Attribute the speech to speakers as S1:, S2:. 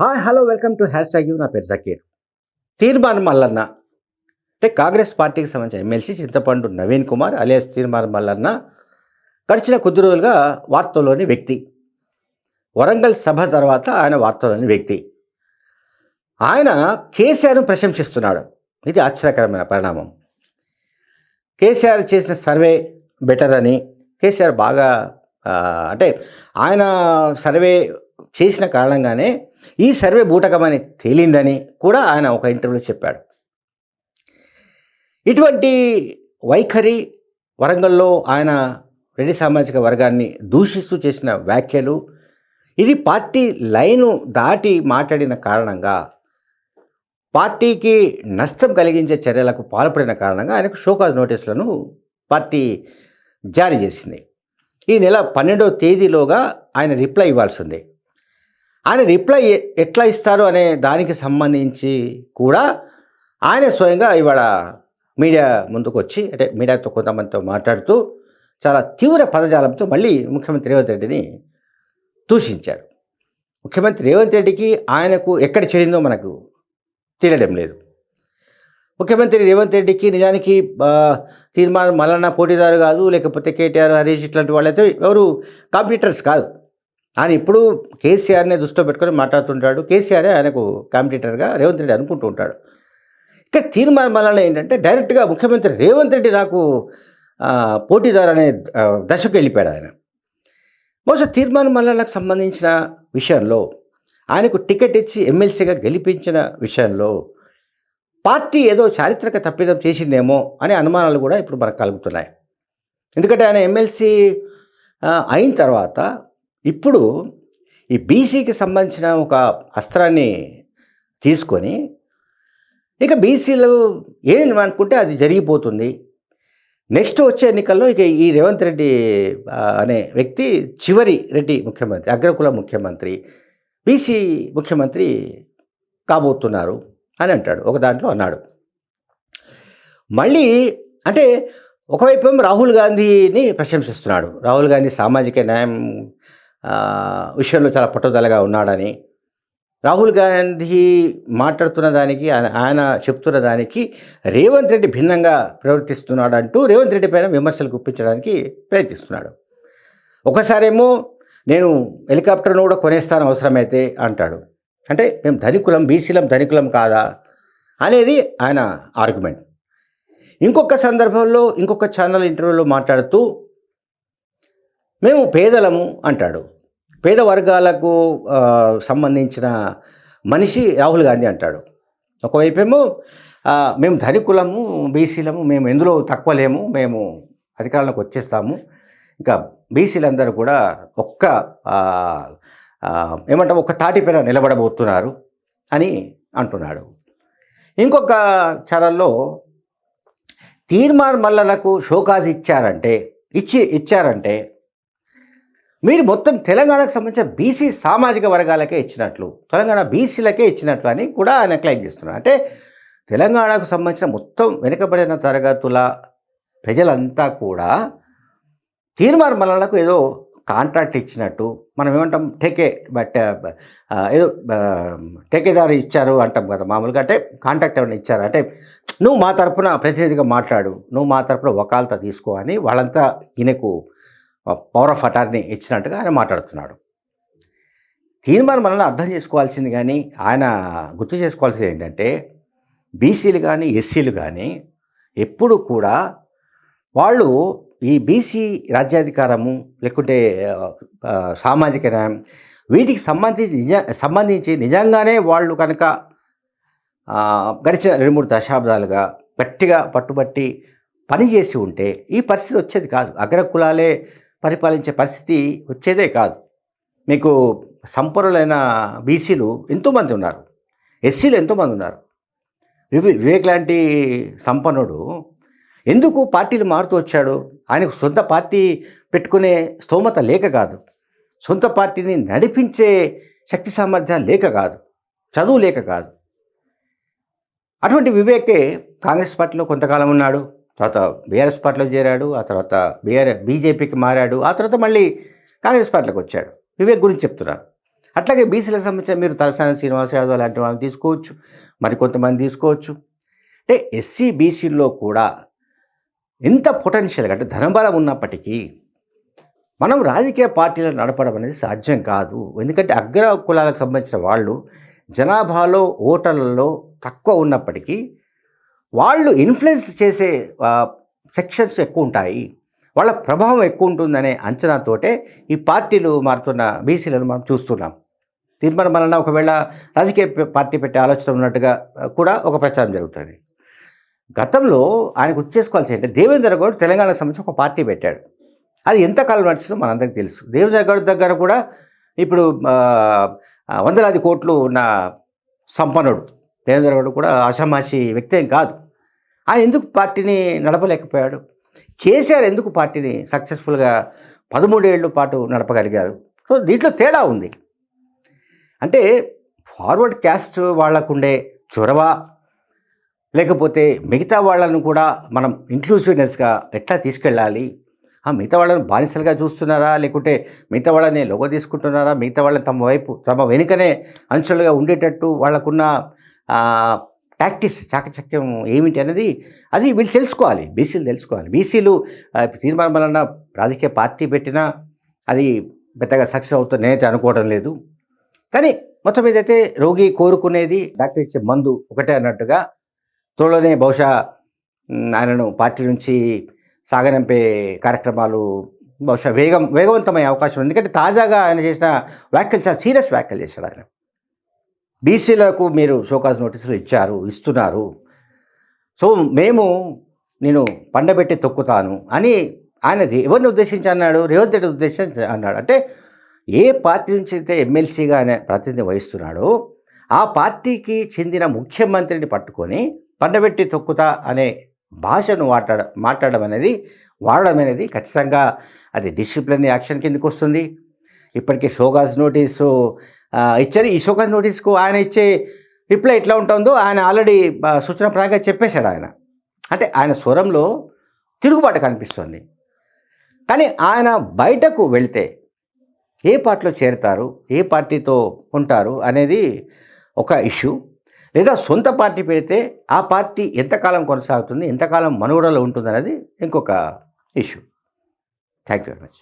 S1: Hi hello welcome to hashtag you నా పేరు జకీర్ తీర్మానం మల్లన్న. అంటే కాంగ్రెస్ పార్టీకి సంబంధించిన ఎమ్మెల్సీ చింతపండు నవీన్ కుమార్ అలియాస్ తీర్మానం మల్లన్న గడిచిన కొద్ది రోజులుగా వార్తల్లోని వ్యక్తి. వరంగల్ సభ తర్వాత ఆయన వార్తల్లోని వ్యక్తి. ఆయన కేసీఆర్ను ప్రశంసిస్తున్నాడు. ఇది ఆశ్చర్యకరమైన పరిణామం. కేసీఆర్ చేసిన సర్వే బెటర్ అని కేసీఆర్ బాగా అంటే ఆయన సర్వే చేసిన కారణంగానే ఈ సర్వే బూటకమని తేలిందని కూడా ఆయన ఒక ఇంటర్వ్యూలో చెప్పాడు. ఇటువంటి వైఖరి వరంగల్లో ఆయన రెడ్డి సామాజిక వర్గాన్ని దూషిస్తూ చేసిన వ్యాఖ్యలు ఇది పార్టీ లైను దాటి మాట్లాడిన కారణంగా పార్టీకి నష్టం కలిగించే చర్యలకు పాల్పడిన కారణంగా ఆయనకు షోకాజ్ నోటీసులను పార్టీ జారీ చేసింది. ఈ నెల పన్నెండవ తేదీలోగా ఆయన రిప్లై ఇవ్వాల్సిందే ఆయన రిప్లై ఎట్లా ఇస్తారు అనే దానికి సంబంధించి కూడా ఆయన స్వయంగా ఇవాళ మీడియా ముందుకు వచ్చి అంటే మీడియాతో కొంతమందితో మాట్లాడుతూ చాలా తీవ్ర పదజాలంతో మళ్ళీ ముఖ్యమంత్రి రేవంత్ రెడ్డిని దూషించాడు ముఖ్యమంత్రి రేవంత్ రెడ్డికి ఆయనకు ఎక్కడ చెడిందో మనకు తెలియడం లేదు. ముఖ్యమంత్రి రేవంత్ రెడ్డికి నిజానికి తీర్మానం మల్లన్న పోటీదారు కాదు లేకపోతే కేటీఆర్ హరీష్ ఇట్లాంటి వాళ్ళైతే ఎవరు కాంపిటీటర్స్ కాదు. ఆయన ఇప్పుడు కేసీఆర్నే దృష్టిలో పెట్టుకొని మాట్లాడుతుంటాడు. కేసీఆరే ఆయనకు కాంపిటేటర్గా రేవంత్ రెడ్డి అనుకుంటూ ఉంటాడు. ఇక తీర్మాన మల్లన్న ఏంటంటే డైరెక్ట్గా ముఖ్యమంత్రి రేవంత్ రెడ్డి నాకు పోటీదారు అనే దశకు వెళ్ళిపోయాడు ఆయన. బహుశా తీర్మాన మల్లన్నకు సంబంధించిన విషయంలో ఆయనకు టికెట్ ఇచ్చి ఎమ్మెల్సీగా గెలిపించిన విషయంలో పార్టీ ఏదో చారిత్రక తప్పిదం చేసిందేమో అనే అనుమానాలు కూడా ఇప్పుడు మనకు కలుగుతున్నాయి. ఎందుకంటే ఆయన ఎమ్మెల్సీ అయిన తర్వాత ఇప్పుడు ఈ బీసీకి సంబంధించిన ఒక అస్త్రాన్ని తీసుకొని ఇక బీసీలు ఏం అనుకుంటే అది జరిగిపోతుంది. నెక్స్ట్ వచ్చే ఎన్నికల్లో ఇక ఈ రేవంత్ రెడ్డి అనే వ్యక్తి చివరి రెడ్డి ముఖ్యమంత్రి అగ్రకుల ముఖ్యమంత్రి బీసీ ముఖ్యమంత్రి కాబోతున్నారు అని అంటాడు. ఒక దాంట్లో అన్నాడు. మళ్ళీ అంటే ఒకవైపు రాహుల్ గాంధీని ప్రశంసిస్తున్నాడు. రాహుల్ గాంధీ సామాజిక న్యాయం విషయంలో చాలా పట్టుదలగా ఉన్నాడని. రాహుల్ గాంధీ మాట్లాడుతున్న దానికి ఆయన ఆయన చెప్తున్న దానికి రేవంత్ రెడ్డి భిన్నంగా ప్రవర్తిస్తున్నాడు అంటూ రేవంత్ రెడ్డి పైన విమర్శలు గుప్పించడానికి ప్రయత్నిస్తున్నాడు. ఒకసారేమో నేను హెలికాప్టర్ను కూడా కొనేస్తాను అవసరమైతే అంటాడు. అంటే మేము ధనికులం బీసీలం ధనికులం కాదా అనేది ఆయన ఆర్గ్యుమెంట్. ఇంకొక సందర్భంలో ఇంకొక ఛానల్ ఇంటర్వ్యూలో మాట్లాడుతూ మేము పేదలము అంటాడు. పేద వర్గాలకు సంబంధించిన మనిషి రాహుల్ గాంధీ అంటాడు. ఒకవైపేమో ఆ, మేము ధనికులము బీసీలము మేము ఎందులో తక్కువ లేము మేము అధికారంలోకి వచ్చేస్తాము. ఇంకా బీసీలందరూ కూడా ఒక్క ఆ, ఏమంటాం ఒక్క తాటిపైన నిలబడబోతున్నారు అని అంటున్నాడు. ఇంకొక ఛానల్లో తీర్మాన్ మల్లలకు షోకాజ్ ఇచ్చారంటే ఇచ్చి ఇచ్చారంటే మీరు మొత్తం తెలంగాణకు సంబంధించిన బీసీ సామాజిక వర్గాలకే ఇచ్చినట్లు తెలంగాణ బీసీలకే ఇచ్చినట్లు అని కూడా ఆయన క్లెయిమ్ చేస్తున్నారు. అంటే తెలంగాణకు సంబంధించిన మొత్తం వెనుకబడిన తరగతుల ప్రజలంతా కూడా తీర్మాన మల్లలకు ఏదో కాంట్రాక్ట్ ఇచ్చినట్టు మనం ఏమంటాం టేకే బట్ ఏదో ఆ, టేకేదారు ఇచ్చారు అంటాం కదా మామూలుగా అంటే కాంట్రాక్ట్ ఏమైనా ఇచ్చారు? అంటే నువ్వు మా తరపున ప్రతినిధిగా మాట్లాడు నువ్వు మా తరపున వకాలత తీసుకో అని వాళ్ళంతా ఈయనకు పవర్ ఆఫ్ అటార్నీ ఇచ్చినట్టుగా ఆయన మాట్లాడుతున్నాడు. తీర్మానం మనల్ని అర్థం చేసుకోవాల్సింది కానీ ఆయన గుర్తు చేసుకోవాల్సింది ఏంటంటే బీసీలు కానీ ఎస్సీలు కానీ ఎప్పుడు కూడా వాళ్ళు ఈ బీసీ రాజ్యాధికారము లేకుంటే సామాజిక న్యాయం వీటికి సంబంధించి నిజ సంబంధించి నిజంగానే వాళ్ళు కనుక గడిచిన రెండు మూడు దశాబ్దాలుగా గట్టిగా పట్టుబట్టి పనిచేసి ఉంటే ఈ పరిస్థితి వచ్చేది కాదు. అగ్ర కులాలే పరిపాలించే పరిస్థితి వచ్చేదే కాదు. మీకు సంపన్నులైన బీసీలు ఎంతోమంది ఉన్నారు. ఎస్సీలు ఎంతోమంది ఉన్నారు. వివేక్ లాంటి సంపన్నుడు ఎందుకు పార్టీలు మారుతూ వచ్చాడు? ఆయనకు సొంత పార్టీ పెట్టుకునే స్తోమత లేక కాదు. సొంత పార్టీని నడిపించే శక్తి సామర్థ్యాలు లేక కాదు. చదువు లేక కాదు. అటువంటి వివేకే కాంగ్రెస్ పార్టీలో కొంతకాలం ఉన్నాడు. తర్వాత బీఆర్ఎస్ పార్టీలో చేరాడు ఆ తర్వాత బీఆర్ బీజేపీకి మారాడు ఆ తర్వాత మళ్ళీ కాంగ్రెస్ పార్టీలోకి వచ్చాడు. వివేక్ గురించి చెప్తున్నాను అట్లాగే బీసీలకు సంబంధించిన మీరు తలసాని శ్రీనివాస్ యాదవ్ లాంటి వాళ్ళని తీసుకోవచ్చు మరి కొంతమంది తీసుకోవచ్చు. అంటే ఎస్సీ బీసీల్లో కూడా ఎంత పొటెన్షియల్ అంటే ధనబలం ఉన్నప్పటికీ మనం రాజకీయ పార్టీలను నడపడం అనేది సాధ్యం కాదు. ఎందుకంటే అగ్ర కులాలకు సంబంధించిన వాళ్ళు జనాభాలో ఓటర్లలో తక్కువ ఉన్నప్పటికీ వాళ్ళు ఇన్ఫ్లుయెన్స్ చేసే సెక్షన్స్ ఎక్కువ ఉంటాయి వాళ్ళ ప్రభావం ఎక్కువ ఉంటుందనే అంచనాతోటే ఈ పార్టీలు మారుతున్న బీసీలను మనం చూస్తున్నాం. తీర్మానం వలన ఒకవేళ రాజకీయ పార్టీ పెట్టే ఆలోచన ఉన్నట్టుగా కూడా ఒక ప్రచారం జరుగుతుంది. గతంలో ఆయనకు వచ్చేసుకోవాల్సి ఏంటంటే దేవేంద్ర గౌడ్ తెలంగాణకు సంబంధించి ఒక పార్టీ పెట్టాడు. అది ఎంతకాలం నడుస్తుందో మనందరికీ తెలుసు. దేవేంద్ర గౌడ్ దగ్గర కూడా ఇప్పుడు వందలాది కోట్లు ఉన్న సంపన్నుడు. దేవేంద్ర గౌడ్ కూడా ఆషామాషి వ్యక్తి ఏం కాదు. ఆయన ఎందుకు పార్టీని నడపలేకపోయాడు? కేసీఆర్ ఎందుకు పార్టీని సక్సెస్ఫుల్గా పదమూడేళ్ళు పాటు నడపగలిగారు? సో దీంట్లో తేడా ఉంది. అంటే ఫార్వర్డ్ క్యాస్ట్ వాళ్ళకుండే చొరవ లేకపోతే మిగతా వాళ్ళను కూడా మనం ఇంక్లూసివ్నెస్గా ఎట్లా తీసుకెళ్ళాలి? ఆ మిగతా వాళ్ళని బానిసలుగా చూస్తున్నారా? లేకుంటే మిగతా వాళ్ళని లోగో తీసుకుంటున్నారా? మిగతా వాళ్ళని తమ వైపు తమ వెనుకనే అంచులుగా ఉండేటట్టు వాళ్ళకున్న ప్రాక్టీస్ చాకచక్యం ఏమిటి అనేది అది వీళ్ళు తెలుసుకోవాలి బీసీలు తెలుసుకోవాలి. బీసీలు తీర్మానం వలన రాజకీయ పార్టీ పెట్టినా అది పెద్దగా సక్సెస్ అవుతుంది నేనైతే అనుకోవడం లేదు. కానీ మొత్తం మీద అయితే రోగి కోరుకునేది డాక్టర్ ఇచ్చే మందు ఒకటే అన్నట్టుగా త్వరలోనే బహుశా ఆయనను పార్టీ నుంచి సాగనంపే కార్యక్రమాలు బహుశా వేగం వేగవంతమయ్యే అవకాశం ఉంది. ఎందుకంటే తాజాగా ఆయన చేసిన వ్యాఖ్యలు చాలా సీరియస్ వ్యాఖ్యలు చేశాడు ఆయన. బీసీలకు మీరు షోకాజ్ నోటీసులు ఇచ్చారు ఇస్తున్నారు. సో మేము నేను పండబెట్టి తొక్కుతాను అని ఆయన ఎవరిని ఉద్దేశించి అన్నాడు రేవంత్ రెడ్డి ఉద్దేశించి అన్నాడు అంటే ఏ పార్టీ నుంచి అయితే ఎమ్మెల్సీగా ఆయన ప్రాతినిధ్యం వహిస్తున్నాడో ఆ పార్టీకి చెందిన ముఖ్యమంత్రిని పట్టుకొని పండబెట్టి తొక్కుతా అనే భాషను మాట్లాడ మాట్లాడడం అనేది వాడడం అనేది ఖచ్చితంగా అది డిసిప్లిన్ యాక్షన్ కిందకి వస్తుంది. ఇప్పటికీ షోగాజ్ నోటీసు ఇచ్చారు ఈ షోకాజ్ నోటీస్కు ఆయన ఇచ్చే రిప్లై ఎట్లా ఉంటుందో ఆయన ఆల్రెడీ సూచన ప్రాగా చెప్పేశాడు ఆయన. అంటే ఆయన స్వరంలో తిరుగుబాటు కనిపిస్తుంది. కానీ ఆయన బయటకు వెళ్తే ఏ పార్టీలో చేరుతారు ఏ పార్టీతో ఉంటారు అనేది ఒక ఇష్యూ. లేదా సొంత పార్టీ పెడితే ఆ పార్టీ ఎంతకాలం కొనసాగుతుంది ఎంతకాలం మనుగడలో ఉంటుంది అనేది ఇంకొక issue. Thank you very much.